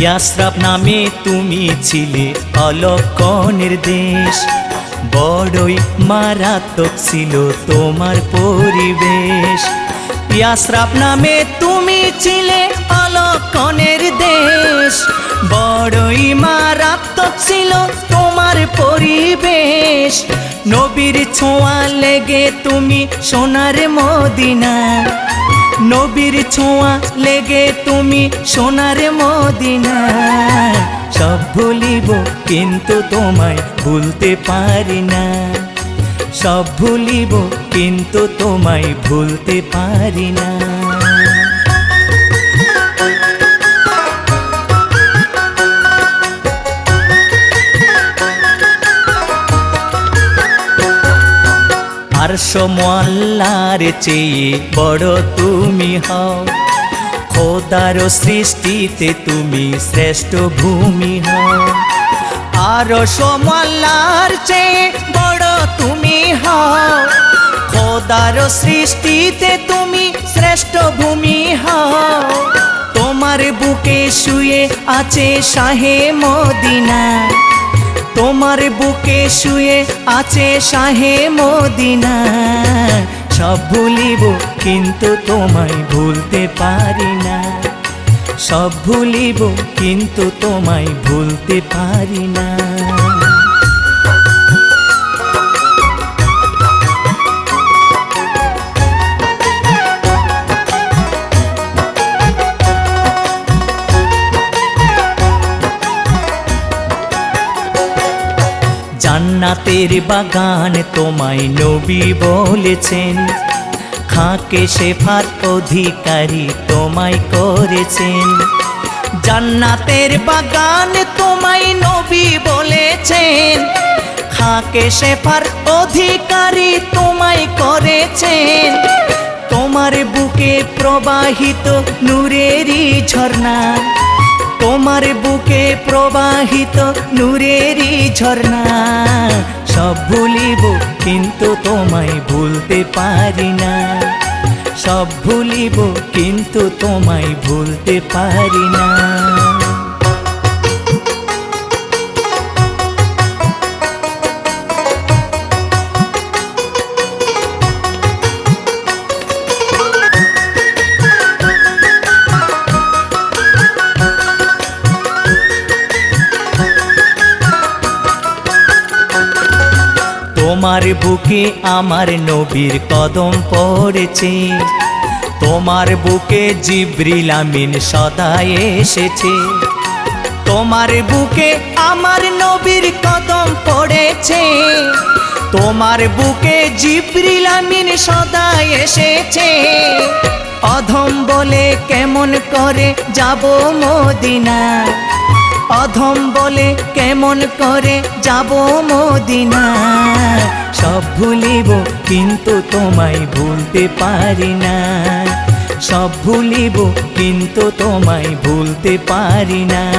ইয়াসরাব নামে তুমি ছিলে অলক্ষণের দেশ। বড়ই মারাত্মক ছিল তোমার পরিবেশ। ইয়াসরাব নামে তুমি ছিলে অলক্ষণের দেশ। বড়ই মারাত্মক ছিল তোমার পরিবেশ। নবীর ছোঁয়া লেগে তুমি সোনার মদিনা নবীর ছোঁয়া লেগে তুমি সোনার মদিনা সব ভুলিব কিন্তু তোমায় ভুলতে পারি না। সব ভুলিব কিন্তু তোমায় ভুলতে পারি না। আর সমল্লার চেয়ে বড় তুমি হও। খোদার সৃষ্টিতে তুমি শ্রেষ্ঠ ভূমি হও। আর সমল্লার চেয়ে বড় তুমি হও। খোদার সৃষ্টিতে তুমি শ্রেষ্ঠ ভূমি হও। তোমার বুকে শুয়ে আছে শাহে মদিনা তোমার বুকে শুয়ে আছে শাহে মদিনা। সব ভুলিব, কিন্তু তোমায় ভুলতে পারি না। সব ভুলিব, কিন্তু তোমায় ভুলতে পারি না। জান্নাতের বাগান তোমায় নবী বলেছেন। খাকে শেফার অধিকারী তোমায় করেছেন। জান্নাতের বাগান তোমায় নবী বলেছেন। খাকে শেফার অধিকারী তোমায় করেছেন। তোমার বুকে প্রবাহিত নূরেরই ঝর্ণা। তোমার বুকে প্রবাহিত নূরেরই ঝর্ণা। সব ভুলিব, কিন্তু তোমায় ভুলতে পারি না। সব ভুলিব, কিন্তু তোমায় ভুলতে পারি না। তোমার বুকে আমার নবীর কদম পড়েছে। তোমার বুকে জিব্রিল আমিন সদাই এসেছে। তোমার বুকে আমার নবীর কদম পড়েছে। তোমার বুকে জিব্রিল আমিন সদাই এসেছে। অধম বলে কেমন করে যাব মদিনা? অধম বলে কেমন করে যাব মদিনা? সব ভুলিব, কিন্তু তোমায় ভুলতে পারি না। সব ভুলিব, কিন্তু তোমায় ভুলতে পারি না।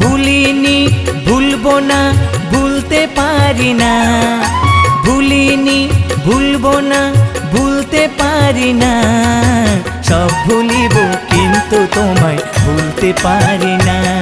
ভুলিনি, ভুলবো না, ভুলতে পারি না। ভুলিনি, ভুলবো না, ভুলতে পারি না। সব ভুলিব, কিন্তু তোমায় ভুলতে পারি না।